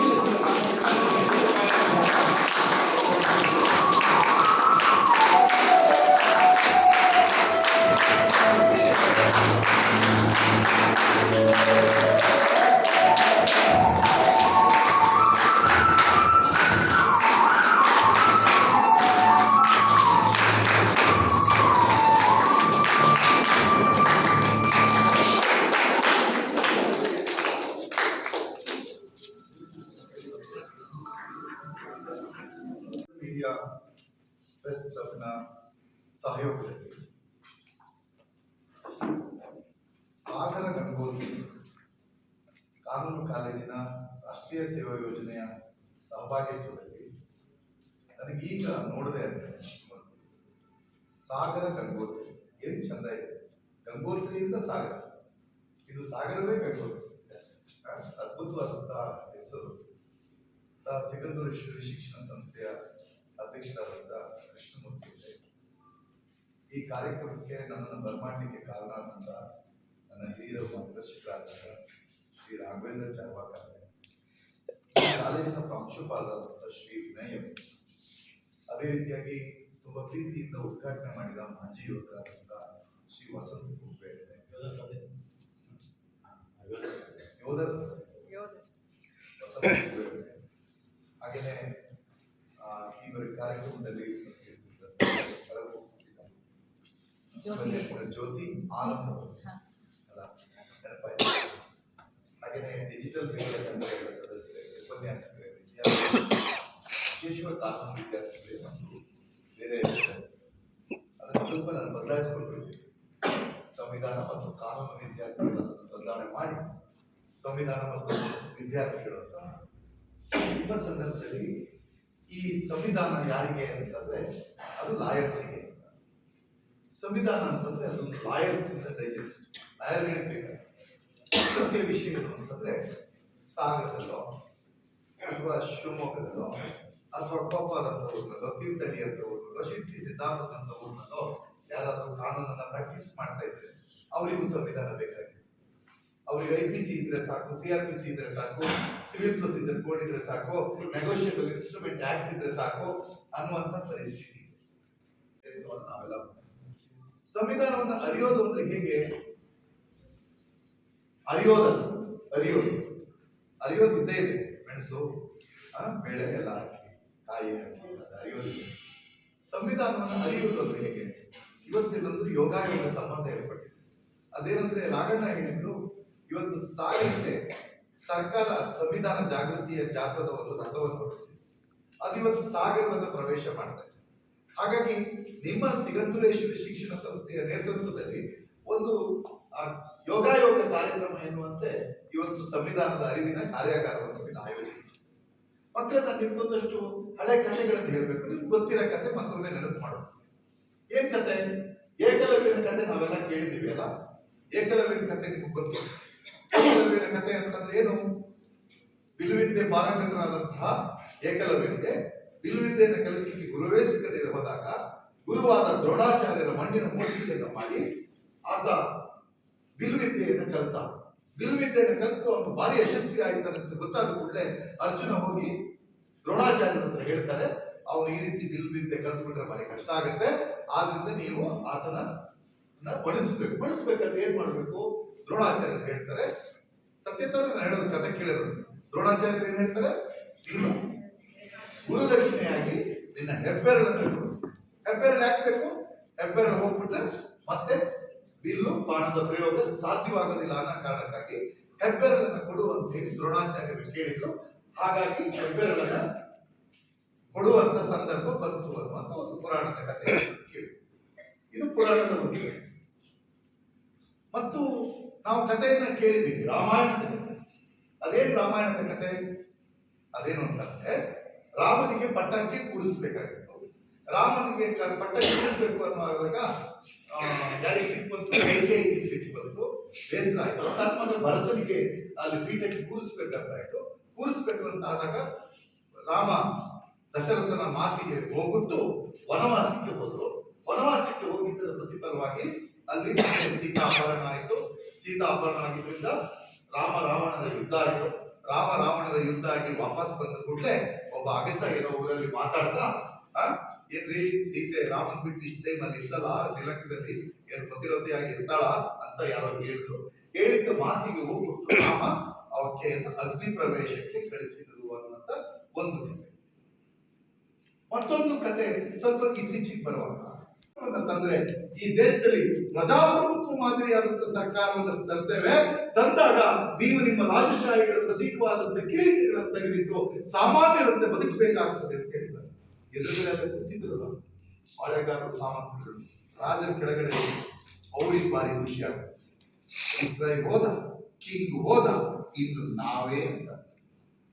あっ! ಕಾನೂನು ಕಾಲೇಜಿನ ರಾಷ್ಟ್ರೀಯ ಸೇವಾ ಯೋಜನೆಯ ಸಹಭಾಗಿತ್ವದಲ್ಲಿ ನನಗೀಗ ನೋಡದೆ ಸಾಗರ ಗಂಗೋತ್ರಿ, ಏನು ಚಂದ ಇದೆ. ಗಂಗೋತ್ರಿಯಿಂದ ಸಾಗರ. ಇದು ಸಾಗರವೇ ಗಂಗೋತ್ರಿ. ಅದ್ಭುತವಾದಂತಹ ಹೆಸರು. ಸಿಗಂದೂರೇಶ್ವರಿ ಶಿಕ್ಷಣ ಸಂಸ್ಥೆಯ ಅಧ್ಯಕ್ಷರಾದಂಥ ಕೃಷ್ಣಮೂರ್ತಿ ಈ ಕಾರ್ಯಕ್ರಮಕ್ಕೆ ನನ್ನನ್ನು ಬರಮಾಡಲಿಕ್ಕೆ ಕಾರಣ ಆದಂಥ ನನ್ನ ಹಿರಿಯ ಮಾರ್ಗದರ್ಶಕರಾದಂಥ ಶ್ರೀ ರಾಘವೇಂದ್ರ ಚಾರ್ವಾಕರ್ ಅವರೇ, ಈ ಕಾಲೇಜಿನ ಪ್ರಾಂಶುಪಾಲರಾದಂಥ ಶ್ರೀ ವಿನಯ್ ಅವರು, ಅದೇ ರೀತಿಯಾಗಿ ತುಂಬ ಪ್ರೀತಿಯಿಂದ ಉದ್ಘಾಟನೆ ಮಾಡಿದ ಮಾಜಿ ಯೋಧರಾದಂಥ ಶ್ರೀ ವಸಂತ ಕುಂಬೆ ಯೋಧರ ವಸಂತ ಕುಂಬೆ ಅವರೇ, ಹಾಗೆಯೇ ಆ, ಈ ಒಂದು ಕಾರ್ಯಕ್ರಮದಲ್ಲಿ ಉಪಸ್ಥಿತರಿದ್ದಂಥ ಹಲವು ಜ್ಯೋತಿ. ನನ್ನ ಹೆಸರು ಜ್ಯೋತಿ ಆನಂದ್ ಅವರು ಹಾ. ಅಲ್ಲ ನೆನಪಾಯ್ತು ಹಾಗೆಯೇ ಡಿಜಿಟಲ್ ಮೀಡಿಯಾ ತಂಡಗಳ ಸದಸ್ಯರೇ, ಉಪನ್ಯಾಸಕರೇ, ವಿದ್ಯಾರ್ಥಿಗಳು, ವಿಶೇಷವಾಗಿ ಕಾನೂನು ವಿದ್ಯಾರ್ಥಿಗಳೇ ಮತ್ತು ಬೇರೆ ಅದನ್ನು ಸ್ವಲ್ಪ ನಾನು ಬದಲಾಯಿಸ್ಕೊಳ್ಬೇಕು. ಸಂವಿಧಾನ ಮತ್ತು ಕಾನೂನು ವಿದ್ಯಾರ್ಥಿಗಳನ್ನು ಬದಲಾವಣೆ ಮಾಡಿ ಸಂವಿಧಾನ ಮತ್ತು ವಿದ್ಯಾರ್ಥಿಗಳು ಅಂತ ನಿಮ್ಮ ಸಂದರ್ಭದಲ್ಲಿ ಈ ಸಂವಿಧಾನ ಯಾರಿಗೆ ಅಂತಂದ್ರೆ ಅದು ಲಾಯರ್ಸಿಗೆ. ಅಂತ ಸಂವಿಧಾನ ಅಂತಂದ್ರೆ ಅದೊಂದು ಲಾಯರ್ಸ್ ಇಂದ ಡೈಜೆಸ್ಟ್, ಲಾಯರ್ಗಳಿಗೆ ಬೇಕಾಗುತ್ತೆ. ಸತ್ಯ ವಿಷಯಗಳು ಅಂತಂದ್ರೆ ಸಾಗರದಲ್ಲೋ ಅಥವಾ ಶಿವಮೊಗ್ಗದಲ್ಲೋ ಅಥವಾ ಕೊಪ್ಪದಂತ ಊರಿನಲ್ಲೋ ತೀರ್ಥಹಳ್ಳಿ ಅಂತ ಊರಿನಲ್ಲೋ ಶ್ರೀ ಶ್ರೀ ಸಿದ್ಧಾರ್ಥ ಅಂತ ಊರಿನಲ್ಲೋ ಯಾರಾದರೂ ಕಾನೂನನ್ನ ಪ್ರಾಕ್ಟೀಸ್ ಮಾಡ್ತಾ ಇದ್ರೆ ಅವರಿಗೂ ಸಂವಿಧಾನ ಬೇಕಾಗಿದೆ. ಅವ್ರಿಗೆ ಐ ಪಿ ಸಿ ಇದ್ರೆ ಸಾಕು ಸಿ ಆರ್ ಪಿ ಸಿ ಇದ್ರೆ ಸಾಕು ಸಿವಿಲ್ ಪ್ರೊಸೀಜರ್ ಕೋಡ್ ಇದ್ರೆ ಸಾಕು ನೆಗೋಷಿಯಬಲ್ ಇನ್ಸ್ಟ್ರೂಮೆಂಟ್ ಆಕ್ಟ್ ಇದ್ರೆ ಸಾಕು ಅನ್ನುವಂಥ ಪರಿಸ್ಥಿತಿ. ನಾವೆಲ್ಲ ಸಂವಿಧಾನವನ್ನು ಅರಿಯೋದು ಅಂದ್ರೆ ಹೇಗೆ? ಅರಿಯೋದಲ್ಲ ಅರಿಯೋದು. ಅರಿಯೋದು ಇದ್ದೇ ಇದೆ, ಮೆಣಸು ಬೇಳೆ ಎಲ್ಲ ಹಾಕಿ, ಕಾಯಿ ಹಾಕಿ, ಅದು ಅರಿಯೋದಿಲ್ಲ ಸಂವಿಧಾನವನ್ನು ಅರಿಯೋದು ಅಂದ್ರೆ ಹೇಗೆ? ಇವತ್ತಿಲ್ಲೊಂದು ಯೋಗ ಸಂಬಂಧ ಏರ್ಪಟ್ಟಿದೆ. ಅದೇನಂದ್ರೆ ರಾಘಣ್ಣ ಹೇಳಿದ್ರು, ಇವತ್ತು ಸಾಗರಕ್ಕೆ ಸರ್ಕಾರ ಸಂವಿಧಾನ ಜಾಗೃತಿಯ ಜಾತದ ಒಂದು ರಥವನ್ನು ಹೊರಡಿಸಿದೆ ಅದು ಇವತ್ತು ಸಾಗರವನ್ನು ಪ್ರವೇಶ ಮಾಡ್ತಾ ಹಾಗಾಗಿ ನಿಮ್ಮ ಸಿಗಂಧುರೇಶ್ವರಿ ಶಿಕ್ಷಣ ಸಂಸ್ಥೆಯ ನೇತೃತ್ವದಲ್ಲಿ ಒಂದು ಯೋಗಾಯೋಗ ಕಾರ್ಯಕ್ರಮ ಎನ್ನುವಂತೆ ಇವತ್ತು ಸಂವಿಧಾನದ ಅರಿವಿನ ಕಾರ್ಯಾಗಾರವನ್ನು ಇಲ್ಲಿ ಮತ್ತೆ ನಾನು ನಿಮ್ಗೊಂದಷ್ಟು ಹಳೆ ಕಥೆಗಳನ್ನು ಹೇಳಬೇಕು. ನಿಮ್ಗೆ ಗೊತ್ತಿರೋ ಕತೆ ಮತ್ತೊಮ್ಮೆ ನೆನಪು ಮಾಡೋದು ಏನ್ ಕತೆ? ಏಕಲವ್ಯನ ಕತೆ ನಾವೆಲ್ಲ ಕೇಳಿದ್ದೀವಿ ಅಲ್ಲ? ಏಕಲವ್ಯನ ಕತೆ ನಿಮ್ಗೆ ಗೊತ್ತು ಏಕಲವ್ಯನ ಕತೆ ಅಂತಂದ್ರೆ ಏನು? ಬಿಲ್ವಿದ್ಯೆ ಪಾರಂಗತನಾದಂತಹ ಏಕಲವ್ಯನಿಗೆ ಬಿಲ್ವಿದ್ಯೆಯನ್ನು ಕಲಿಸಲಿಕ್ಕೆ ಗುರುವೇ ಸಿಕ್ಕದೆ ಹೋದಾಗ ಗುರುವಾದ ದ್ರೋಣಾಚಾರ್ಯರ ಮಣ್ಣಿನ ಮೂರ್ತಿಯನ್ನು ಮಾಡಿ ಆತ ಬಿಲ್ವಿದ್ಯೆಯನ್ನು ಕಲಿತ. ಬಿಲ್ವಿದ್ಯೆಯನ್ನು ಕಲಿತು ಅವನು ಭಾರಿ ಯಶಸ್ವಿ ಆಯ್ತಾನೆ ಅಂತ ಗೊತ್ತಾದ ಕೂಡಲೇ ಅರ್ಜುನ ಹೋಗಿ ದ್ರೋಣಾಚಾರ್ಯರ ಹತ್ರ ಹೇಳ್ತಾರೆ, ಅವನು ಈ ರೀತಿ ಬಿಲ್ವಿದ್ಯೆ ಕಲ್ತ್ಬಿಟ್ರೆ ಭಾರಿ ಕಷ್ಟ ಆಗುತ್ತೆ. ಆದ್ರಿಂದ ನೀವು ಆತನ ಬಳಸ್ಬೇಕು ಬಳಸ್ಬೇಕಂದ್ರೆ ಏನ್ ಮಾಡ್ಬೇಕು? ದ್ರೋಣಾಚಾರ್ಯರು ಹೇಳ್ತಾರೆ. ಸತ್ಯತಾರ ನಾನು ಹೇಳೋದು ಕತೆ ಕೇಳಿರೋದು ದ್ರೋಣಾಚಾರ್ಯರು ಏನ್ ಹೇಳ್ತಾರೆ? ನೀನು ಗುರುದಕ್ಷಿಣೆಯಾಗಿ ನಿನ್ನ ಹೆಬ್ಬೆರಳನ್ನು ಹೆಬ್ಬೆರಳು ಹಾಕ್ಬೇಕು ಹೆಬ್ಬೆರಳು ಹೋಗ್ಬಿಟ್ರೆ ಮತ್ತೆ ಬಿಲ್ಲು ಬಾಣದ ಪ್ರಯೋಗ ಸಾಧ್ಯವಾಗೋದಿಲ್ಲ ಅನ್ನೋ ಕಾರಣಕ್ಕಾಗಿ ಹೆಬ್ಬೆರಳನ್ನ ಕೊಡು ಅಂತ ಹೇಳಿ ದ್ರೋಣಾಚಾರ್ಯರು ಕೇಳಿದ್ರು ಹಾಗಾಗಿ ಹೆಬ್ಬೆರಳನ್ನ ಕೊಡುವಂತ ಸಂದರ್ಭ ಬಂತು ಅನ್ನುವಂತ ಒಂದು ಪುರಾಣದ ಕಥೆ ಕೇಳಿ ಇದು ಪುರಾಣದ ಒಂದು. ಮತ್ತು ನಾವು ಕಥೆಯನ್ನ ಕೇಳಿದ್ದೀವಿ, ರಾಮಾಯಣದ ಕಥೆ. ಅದೇನು ರಾಮಾಯಣದ ಕಥೆ, ಅದೇನು ಅಂತಂದ್ರೆ ರಾಮನಿಗೆ ಪಟ್ಟಕ್ಕೆ ಕೂರಿಸ್ಬೇಕಾಗಿತ್ತು. ರಾಮನಿಗೆ ಪಟ್ಟ ಕೂರಿಸ್ಬೇಕು ಅನ್ನುವಾಗ ಯಾರಿಗೆ ಸಿಟ್ಟು ಬಂತು? ಕೈಗೆ ಸಿಟ್ಟು ಬಂತು. ಬೇಸರ ಆಯಿತು. ತನ್ನ ಮಗ ಭರತನಿಗೆ ಅಲ್ಲಿ ಪೀಠಕ್ಕೆ ಕೂರಿಸ್ಬೇಕಂತಾಯ್ತು ಕೂರಿಸ್ಬೇಕು ಅಂತ ಆದಾಗ ರಾಮ ದಶರಥನ ಮಾತಿಗೆ ಹೋಗ್ಬಿಟ್ಟು ವನವಾಸಕ್ಕೆ ಹೋದ್ರು. ವನವಾಸಕ್ಕೆ ಹೋಗಿದ್ದರ ಪ್ರತಿಫಲವಾಗಿ ಅಲ್ಲಿ ಸೀತಾಭರಣ ಆಯಿತು. ಸೀತಾಪಹರಣ ಆಗಿದ್ದರಿಂದ ರಾಮ ರಾವಣನ ಯುದ್ಧ ಆಯಿತು. ರಾಮ ರಾವಣರ ಯುದ್ಧ ಆಗಿ ವಾಪಸ್ ಬಂದ ಕೂಡಲೇ ಒಬ್ಬ ಅಗಸ ಇರೋ ಊರಲ್ಲಿ ಮಾತಾಡ್ತಾ ಏನ್ರಿ? ಸೀತೆ ರಾಮನ್ ಬಿಟ್ಟು ಇಷ್ಟೇ ಟೈಮ್ ಅಲ್ಲಿ ಇದ್ದಲ್ಲ ಶ್ರೀಲಂಕಾದಲ್ಲಿ ಏನು ಪ್ರತಿರೋಧಿ ಆಗಿ ಅಂತ ಯಾರೋ ಹೇಳಿದ್ರು. ಹೇಳಿದ್ದ ಮಾತಿಗೆ ಹೋಗ್ಬಿಟ್ಟು ರಾಮ ಅವಕ್ಕೆ ಅಗ್ನಿ ಪ್ರವೇಶಕ್ಕೆ ಕಳಿಸಿದ್ರು ಅನ್ನುವಂತ ಒಂದು ಕಥೆ. ಮತ್ತೊಂದು ಕತೆ ಸ್ವಲ್ಪ ಇತ್ತೀಚೆಗೆ ಬರುವಾಗ. ಅಂತಂದ್ರೆ ಈ ದೇಶದಲ್ಲಿ ಪ್ರಜಾಪ್ರಭುತ್ವ ಮಾದರಿಯಾದಂತ ಸರ್ಕಾರವನ್ನು ತರ್ತೇವೆ, ತಂದಾಗ ನೀವು ನಿಮ್ಮ ರಾಜಶಾಹಿಗಳ ಪ್ರತೀಕವಾದಂತ ಕಿರೀಟಗಳನ್ನು ತೆಗೆದಿಟ್ಟು ಸಾಮಾನ್ಯರಂತೆ ಬದುಕಬೇಕಾಗ್ತದೆ ಅಂತ ಹೇಳ್ತಾರೆ ಎದುರುಗಡೆ ಕೂತಿದ್ರಲ್ಲ ಬಾಳೆಗಾರರು ಸಾಮರ್ಥ್ಯಗಳು. ರಾಜರ ಕೆಳಗಡೆ ಅವ್ರಿಗೆ ಭಾರಿ ಖುಷಿ ಆಗ್ತದೆ ಇಸ್ರಾಯೇಲ್ ಹೋದ, ಕಿಂಗ್ ಹೋದ, ಇನ್ನು ನಾವೇ ಅಂತ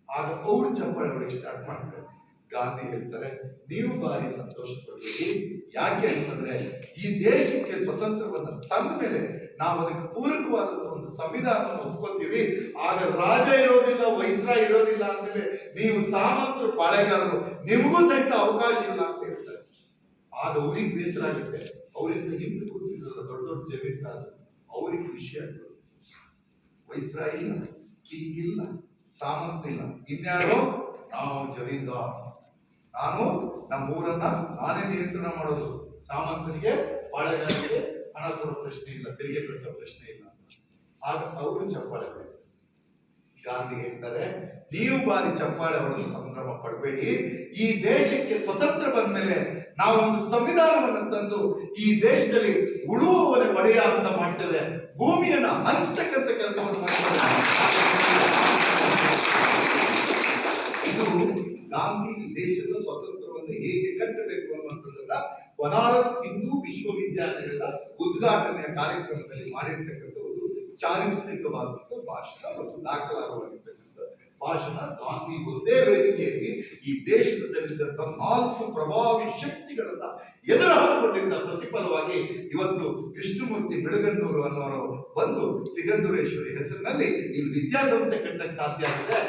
ಆಗ ಅವ್ರು ಚಪ್ಪಾಳೆ ಸ್ಟಾರ್ಟ್ ಮಾಡ್ತಾರೆ. ಗಾಂಧಿ ಹೇಳ್ತಾರೆ, ನೀವು ಬಾರಿ ಸಂತೋಷ ಪಡ್ತೀವಿ ಯಾಕೆ ಅಂತಂದ್ರೆ, ಈ ದೇಶಕ್ಕೆ ಸ್ವತಂತ್ರವನ್ನು ತಂದ ಮೇಲೆ ನಾವು ಅದಕ್ಕೆ ಪೂರಕವಾದಂತಹ ಒಂದು ಸಂವಿಧಾನವನ್ನು ಒಪ್ಕೋತೀವಿ. ಆಗ ರಾಜ ಇರೋದಿಲ್ಲ ವೈಸ್ರಾಯ್ ಇರೋದಿಲ್ಲ ಅಂದ್ಮೇಲೆ ನೀವು ಸಾಮಂತರು, ಪಾಳೆಗಾರರು, ನಿಮಗೂ ಸಹಿತ ಅವಕಾಶ ಇಲ್ಲ ಅಂತ ಹೇಳ್ತಾರೆ. ಆಗ ಅವ್ರಿಗೆ ಬೇಸರ ಆಗುತ್ತೆ. ಅವರಿಂದ ಹಿಂದೆ ಕೂತಿದ್ರು ದೊಡ್ಡ ದೊಡ್ಡ ಜಮೀನ್ದಾರ, ಅವ್ರಿಗೆ ವಿಷಯ ಆಗ್ತದೆ ವೈಸ್ರಾಯ್ ಇಲ್ಲ, ಕಿಂಗ್ ಇಲ್ಲ, ಸಾಮಂತ ಇಲ್ಲ. ಇನ್ಯಾರೋ ನಾವು ಜಮೀನ್ದಾರ್ ನಾನು ನಮ್ಮ ಊರನ್ನ ನಾನೇ ನಿಯಂತ್ರಣ ಮಾಡೋದು. ಸಾಮಂತನಿಗೆ ಬಾಳೆಗಾರಿಗೆ ಹಣ ಕೊಡೋ ಪ್ರಶ್ನೆ ಇಲ್ಲ, ತೆರಿಗೆ ಕಟ್ಟೋ ಪ್ರಶ್ನೆ ಇಲ್ಲ. ಆಗ ಅವರು ಚಪ್ಪಾಳೆ. ಗಾಂಧಿ ಹೇಳ್ತಾರೆ, ನೀವು ಬಾರಿ ಚಪ್ಪಾಳೆ ಹೊಡೆದು ಸಂಭ್ರಮ ಪಡಬೇಡಿ. ಈ ದೇಶಕ್ಕೆ ಸ್ವತಂತ್ರ ಬಂದ ಮೇಲೆ ನಾವೊಂದು ಸಂವಿಧಾನವನ್ನು ತಂದು ಈ ದೇಶದಲ್ಲಿ ಉಳುವವರೆ ಒಡೆಯ ಅಂತ ಮಾಡ್ತೇವೆ. ಭೂಮಿಯನ್ನ ಹಂಚತಕ್ಕಂಥ ಕೆಲಸವನ್ನು ಮಾಡ್ತೇವೆ. ಇದು ಗಾಂಧಿ ದೇಶದ ಸ್ವಾತಂತ್ರ್ಯವನ್ನು ಹೇಗೆ ಕಟ್ಟಬೇಕು ಅನ್ನುವಂಥದ್ದನ್ನ ಬನಾರಸ್ ಹಿಂದೂ ವಿಶ್ವವಿದ್ಯಾಲಯದ ಉದ್ಘಾಟನೆಯ ಕಾರ್ಯಕ್ರಮದಲ್ಲಿ ಮಾಡಿರ್ತಕ್ಕಂಥ ಒಂದು ಚಾರಿತ್ರಿಕವಾದಂಥ ಭಾಷಣ ಮತ್ತು ದಾಖಲಾರವಾಗಿರ್ತಕ್ಕಂಥ ಭಾಷಣ ಗಾಂಧಿ ಒಂದೇ ವೇದಿಕೆಯಲ್ಲಿ ಈ ದೇಶದಲ್ಲಿದ್ದಂಥ ನಾಲ್ಕು ಪ್ರಭಾವಿ ಶಕ್ತಿಗಳನ್ನ ಎದುರು ಹಾಕಿಕೊಂಡಿದ್ದ ಪ್ರತಿಫಲವಾಗಿ ಇವತ್ತು ಕೃಷ್ಣಮೂರ್ತಿ ಬೆಳಗನ್ನೂರು ಅನ್ನೋರು ಬಂದು ಸಿಗಂಧುರೇಶ್ವರಿ ಹೆಸರಿನಲ್ಲಿ ಇಲ್ಲಿ ವಿದ್ಯಾಸಂಸ್ಥೆ ಕಟ್ಟಕ್ಕೆ ಸಾಧ್ಯ ಆಗಿದೆ.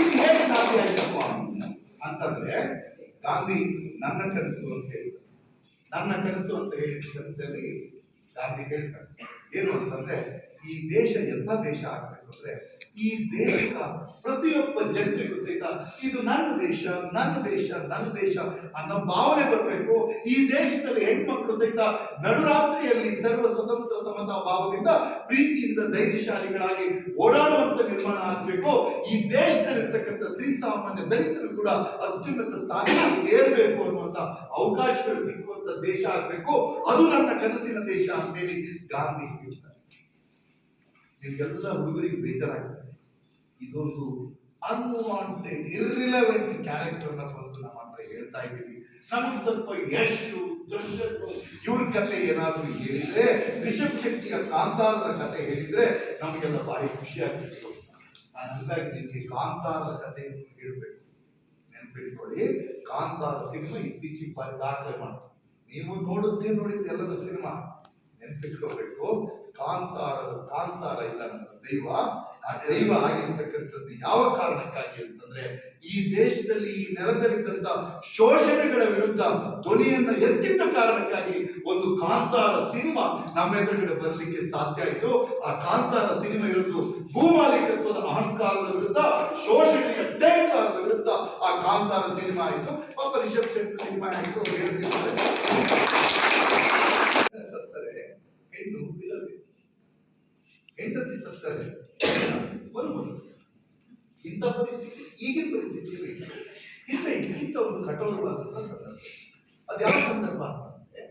ಇದು ಹೇಗೆ ಸಾಧ್ಯ ಅಂತಂದ್ರೆ, ಗಾಂಧಿ ನನ್ನ ಕನಸು ಅಂತ ಹೇಳಿದ್ರು. ನನ್ನ ಕನಸು ಅಂತ ಹೇಳಿದ ಕನಸಲ್ಲಿ ಗಾಂಧಿ ಹೇಳ್ತಾರೆ ಏನು ಅಂತಂದ್ರೆ ಈ ದೇಶ ಎಂಥ ದೇಶ ಆಗ್ಬೇಕು ಅಂದ್ರೆ ಈ ದೇಶದ ಪ್ರತಿಯೊಬ್ಬ ಜನರಿಗೂ ಸಹಿತ ಇದು ನನ್ನ ದೇಶ ನನ್ನ ದೇಶ ನನ್ನ ದೇಶ ಅನ್ನೋ ಭಾವನೆ ಬರಬೇಕು. ಈ ದೇಶದಲ್ಲಿ ಹೆಣ್ಮಕ್ಳು ಸಹಿತ ನಡುರಾತ್ರಿಯಲ್ಲಿ ಸರ್ವ ಸ್ವತಂತ್ರ ಸಮತಾ ಭಾವದಿಂದ ಪ್ರೀತಿಯಿಂದ ಧೈರ್ಯಶಾಲಿಗಳಾಗಿ ಓಡಾಡುವಂತ ನಿರ್ಮಾಣ ಆಗಬೇಕು. ಈ ದೇಶದಲ್ಲಿರ್ತಕ್ಕಂಥ ಶ್ರೀಸಾಮಾನ್ಯ ದಲಿತರು ಕೂಡ ಅತ್ಯುನ್ನತ ಸ್ಥಾನಕ್ಕೆ ಏರಬೇಕು ಅನ್ನುವಂತ ಅವಕಾಶಗಳು ಸಿಕ್ಕುವಂತ ದೇಶ ಆಗಬೇಕು. ಅದು ನನ್ನ ಕನಸಿನ ದೇಶ ಅಂತೇಳಿ ಗಾಂಧಿ ಹೇಳ್ತಾರೆ. ನಿಮ್ಗೆಲ್ಲ ಹುಡುಗರಿಗೆ ಬೇಜಾರಾಗ್ತದೆ. ಇದೊಂದು ಅನ್ವಾಂಟೆಡ್ ಇರ್ರಿಲೆವೆಂಟ್ ಕ್ಯಾರೆಕ್ಟರ್ನ ಬಂದು ನಮ್ಮ ಹತ್ರ ಹೇಳ್ತಾ ಇದ್ದೀವಿ. ನಮಗೆ ಸ್ವಲ್ಪ ಯಶು ದರ್ಶಕು ಇವ್ರ ಕತೆ ಏನಾದರೂ ಹೇಳಿದ್ರೆ, ರಿಷಬ್ ಶೆಟ್ಟಿಯ ಕಾಂತಾರದ ಕತೆ ಹೇಳಿದ್ರೆ ನಮಗೆಲ್ಲ ಭಾರಿ ಖುಷಿ ಆಗ್ತಿತ್ತು ನಾನು ಹಾಗಾಗಿ ನಿಮಗೆ ಕಾಂತಾರದ ಕಥೆಯನ್ನು ಹೇಳಬೇಕು. ನೆನ್ಪಿಟ್ಕೊಳ್ಳಿ, ಕಾಂತಾರ ಸಿನಿಮಾ ಇತ್ತೀಚೆಗೆ ದಾಖಲೆ ಮಾಡ್ತು. ನೀವು ನೋಡುತ್ತೇ ನೋಡಿದ್ದೆ ಎಲ್ಲರೂ ಸಿನಿಮಾ. ನೆನ್ಪಿಟ್ಕೋಬೇಕು. ಕಾಂತಾರದ ಕಾಂತಾರ ಇಲ್ಲ ದೈವ, ಆ ದೈವ ಆಗಿರ್ತಕ್ಕಂಥದ್ದು ಯಾವ ಕಾರಣಕ್ಕಾಗಿ ಅಂತಂದ್ರೆ, ಈ ದೇಶದಲ್ಲಿ ಈ ನೆಲದಲ್ಲಿದ್ದಂತ ಶೋಷಣೆಗಳ ವಿರುದ್ಧ ಧ್ವನಿಯನ್ನ ಎತ್ತಿದ್ದ ಕಾರಣಕ್ಕಾಗಿ ಒಂದು ಕಾಂತಾರ ಸಿನಿಮಾ ನಮ್ಮ ಎದುರುಗಡೆ ಬರಲಿಕ್ಕೆ ಸಾಧ್ಯ ಆಯಿತು. ಆ ಕಾಂತಾರ ಸಿನಿಮಾ ಇರುವುದು ಭೂಮಾಲೀಕತ್ವದ ಅಹಂಕಾರದ ವಿರುದ್ಧ, ಶೋಷಣೆಯ ಟೇಕಾರದ ವಿರುದ್ಧ ಆ ಕಾಂತಾರ ಸಿನಿಮಾ ಆಯಿತು. ಪಾಪ ರಿಷಬ್ ಶೆಟ್ಟಿ ಸಿನಿಮಾ ಆಯಿತು ಹೆಂಡತಿ ಸತ್ತರೆ ಬರ್ಬೋದು ಇಂಥ ಪರಿಸ್ಥಿತಿ, ಈಗಿನ ಪರಿಸ್ಥಿತಿಯಲ್ಲಿ ಇಲ್ಲ. ಇಂಥ ಒಂದು ಕಠೋರವಾದಂಥ ಸಂದರ್ಭ. ಅದ್ಯಾವ ಸಂದರ್ಭ ಅಂತಂದ್ರೆ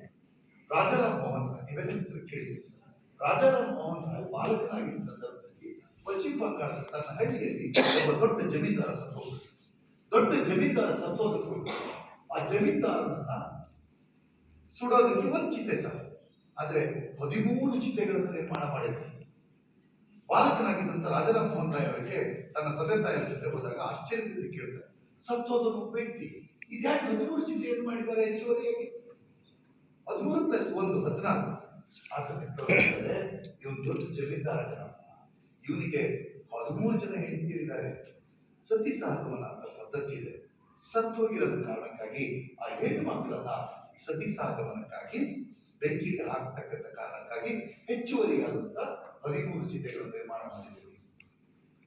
ರಾಜಾರಾಮ್ ಮೋಹನ್ ರಾಯ್, ನೀವೆಲ್ಲ ಹೆಸರು ಕೇಳಿದ್ದೀರಿ. ರಾಜಾರಾಮ್ ಮೋಹನ್ ರಾಯ್ ಬಾಲಕನಾಗಿದ್ದ ಸಂದರ್ಭದಲ್ಲಿ ಪಶ್ಚಿಮ ಬಂಗಾಳ ತನ್ನ ಹಳ್ಳಿಯಲ್ಲಿ ಒಬ್ಬ ದೊಡ್ಡ ಜಮೀನ್ದಾರ ಸತ್ತೋದ ದೊಡ್ಡ ಜಮೀನ್ದಾರ ಸತ್ತೋದಕ್ಕೂ ಆ ಜಮೀನ್ದಾರನ್ನ ಸುಡೋದಕ್ಕೆ ಒಂದು ಚಿತೆ ಸರ್ ಆದ್ರೆ ಹದಿಮೂರು ಚಿತೆಗಳನ್ನು ನಿರ್ಮಾಣ ಮಾಡಿದ್ರು. ಬಾಲಕನಾಗಿದ್ದಂಥ ರಾಜರಾಮ್ ಮೋಹನ್ ರಾಯ್ ಅವರಿಗೆ ತನ್ನ ತಂದೆ ತಾಯಿಯ ಜೊತೆ ಹೋದಾಗ ಆಶ್ಚರ್ಯದಿಂದ ಕೇಳ್ತಾರೆ ಸತ್ತೋದ ಒಬ್ಬ ವ್ಯಕ್ತಿ. ಇದ್ಯಾಕೆ ಹದಿಮೂರು ಏನು ಮಾಡಿದ್ದಾರೆ ಹೆಚ್ಚುವರಿಯಾಗಿ ಹದಿಮೂರು ಪ್ಲಸ್ ಒಂದು ಹದಿನಾಲ್ಕು. ಆದರೆ ಇವನು ದೊಡ್ಡ ಜಮೀನ್ದಾರ ಇವನಿಗೆ ಹದಿಮೂರು ಜನ ಹೆಂಡತಿಯರಿದ್ದಾರೆ ಸತಿ ಸಹಗಮನ ಅಂತ ಪದ್ಧತಿ ಇದೆ. ಸತ್ತೋಗಿರೋದ ಕಾರಣಕ್ಕಾಗಿ ಆ ಹೆಣ್ಣು ಮಕ್ಕಳನ್ನ ಸತಿ ಸಹಗಮನಕ್ಕಾಗಿ ಬೆಂಕಿಗೆ ಹಾಕ್ತಕ್ಕಂಥ ಕಾರಣಕ್ಕಾಗಿ ಹೆಚ್ಚುವರಿಯಾದಂಥ ಹದಿಮೂರು ಜಿಲ್ಲೆಗಳು ನಿರ್ಮಾಣ ಮಾಡಿದ್ದೀವಿ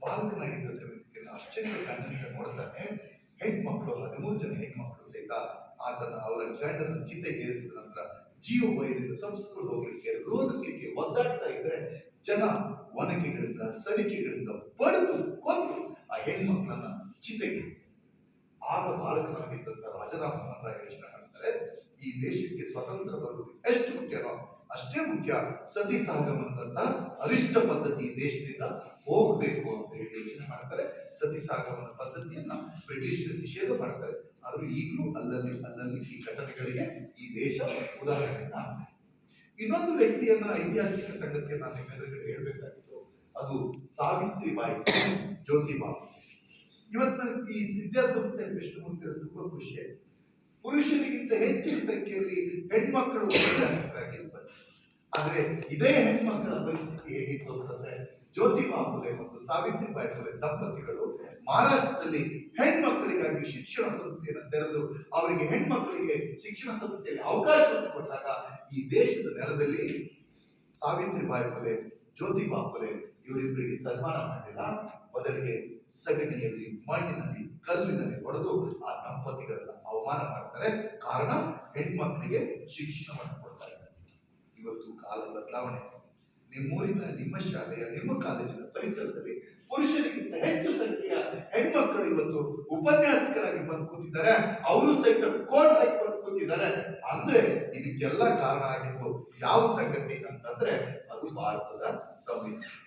ಬಾಲಕನಾಗಿದ್ದ ವ್ಯಕ್ತಿಯನ್ನು ಆಶ್ಚರ್ಯ ಕಣ್ಣಿನಿಂದ ನೋಡ್ತಾನೆ, ಹೆಣ್ಮಕ್ಳು, ಹದಿಮೂರು ಜನ ಹೆಣ್ಮಕ್ಳು ಸಹಿತ ಆತನ ಅವರ ಗಂಡನ ಚಿತೆಗೇರಿಸಿದ ನಂತರ ಜೀವ ವೈದ್ಯದಿಂದ ತಪ್ಪಿಸ್ಕೊಂಡು ಹೋಗ್ಲಿಕ್ಕೆ, ರೋಧಿಸ್ಲಿಕ್ಕೆ ಒದ್ದಾಡ್ತಾ ಇದ್ರೆ ಜನ ಒನಕೆಗಳಿಂದ, ಸಲಿಕೆಗಳಿಂದ ಬಡಿದು ಕೊಂದು ಆ ಹೆಣ್ಮಕ್ಳನ್ನ ಚಿತೆಗೆ. ಆಗ ಬಾಲಕನಾಗಿದ್ದಂತ ರಾಜರಾಮನ ಯೋಚನೆ ಮಾಡ್ತಾರೆ ಈ ದೇಶಕ್ಕೆ ಸ್ವತಂತ್ರ ಬರುವುದು ಎಷ್ಟು ಮುಖ್ಯನೋ ಅಷ್ಟೇ ಮುಖ್ಯ ಸತಿ ಸಾಗಮಂತ ಅರಿಷ್ಟ ಪದ್ಧತಿ ದೇಶದಿಂದ ಹೋಗಬೇಕು ಅಂತ ಹೇಳಿ ಯೋಚನೆ ಮಾಡ್ತಾರೆ. ಸತಿ ಸಾಗಮನ ಪದ್ಧತಿಯನ್ನ ಬ್ರಿಟಿಷರು ನಿಷೇಧ ಮಾಡ್ತಾರೆ. ಆದರೂ ಈಗಲೂ ಅಲ್ಲಲ್ಲಿ ಅಲ್ಲಲ್ಲಿ ಈ ಘಟನೆಗಳಿಗೆ ಈ ದೇಶ ಉದಾಹರಣೆ. ಇನ್ನೊಂದು ವ್ಯಕ್ತಿಯನ್ನ ಐತಿಹಾಸಿಕ ಸಂಗತಿಯನ್ನ ನಿಮ್ಮ ಎದುರುಗಡೆ ಹೇಳ್ಬೇಕಾಗಿತ್ತು. ಅದು ಸಾವಿತ್ರಿಬಾಯಿ ಜ್ಯೋತಿಬಾ ಇವತ್ತು ಈ ವಿದ್ಯಾಸಂಸ್ಥೆ ಕೃಷ್ಣಮೂರ್ತಿ ಮುಂದೆ ತುಂಬಾ ಖುಷಿಯಾಗಿದೆ ಪುರುಷರಿಗಿಂತ ಹೆಚ್ಚಿನ ಸಂಖ್ಯೆಯಲ್ಲಿ ಹೆಣ್ಮಕ್ಕಳು ಉಪನ್ಯಾಸಕರಾಗಿರ್ತಾರೆ. ಆದ್ರೆ ಇದೇ ಹೆಣ್ಮಕ್ಕಳ ಪರಿಸ್ಥಿತಿ ಹೇಗಿತ್ತು ಅಂತಂದ್ರೆ ಜ್ಯೋತಿಬಾ ಫುಲೆ ಮತ್ತು ಸಾವಿತ್ರಿಬಾಯಿ ಫುಲೆ ದಂಪತಿಗಳು ಮಹಾರಾಷ್ಟ್ರದಲ್ಲಿ ಹೆಣ್ಮಕ್ಕಳಿಗಾಗಿ ಶಿಕ್ಷಣ ಸಂಸ್ಥೆಯನ್ನು ತೆರೆದು ಅವರಿಗೆ ಹೆಣ್ಮಕ್ಕಳಿಗೆ ಶಿಕ್ಷಣ ಸಂಸ್ಥೆಯಲ್ಲಿ ಅವಕಾಶ ಕೊಟ್ಟಾಗ ಈ ದೇಶದ ನೆಲದಲ್ಲಿ ಸಾವಿತ್ರಿಬಾಯಿ ಫುಲೆ ಜ್ಯೋತಿಬಾ ಫುಲೆ ಇವರಿಬ್ಬರಿಗೆ ಸನ್ಮಾನ ಮಾಡಿಲ್ಲ. ಬದಲಿಗೆ ಸಗಣಿಯಲ್ಲಿ, ಮಣ್ಣಿನಲ್ಲಿ, ಕಲ್ಲಿನಲ್ಲಿ ಹೊಡೆದು ಆ ದಂಪತಿಗಳನ್ನ ಅವಮಾನ ಮಾಡ್ತಾರೆ. ಕಾರಣ ಹೆಣ್ಮಕ್ಕಳಿಗೆ ಶಿಕ್ಷಣವನ್ನು ಕೊಡ್ತಾ ಇದ್ದಾರೆ ಇವತ್ತು ಕಾಲ ಬದಲಾವಣೆ. ನಿಮ್ಮೂರಿನ ನಿಮ್ಮ ಶಾಲೆಯ, ನಿಮ್ಮ ಕಾಲೇಜಿನ ಪರಿಸರದಲ್ಲಿ ಪುರುಷರಿಗಿಂತ ಹೆಚ್ಚು ಸಂಖ್ಯೆಯ ಹೆಣ್ಮಕ್ಕಳು ಇವತ್ತು ಉಪನ್ಯಾಸಕರಾಗಿ ಬಂದು ಕೂತಿದ್ದಾರೆ. ಅವರು ಸಹಿತ ಕೋಟ್ ಲೈಕ್ ಬಂದು ಕೂತಿದ್ದಾರೆ. ಅಂದ್ರೆ ಇದಕ್ಕೆಲ್ಲ ಕಾರಣ ಆಗಿದ್ದು ಯಾವ ಸಂಗತಿ ಅಂತಂದ್ರೆ ಅದು ಭಾರತದ ಸಂವಿಧಾನ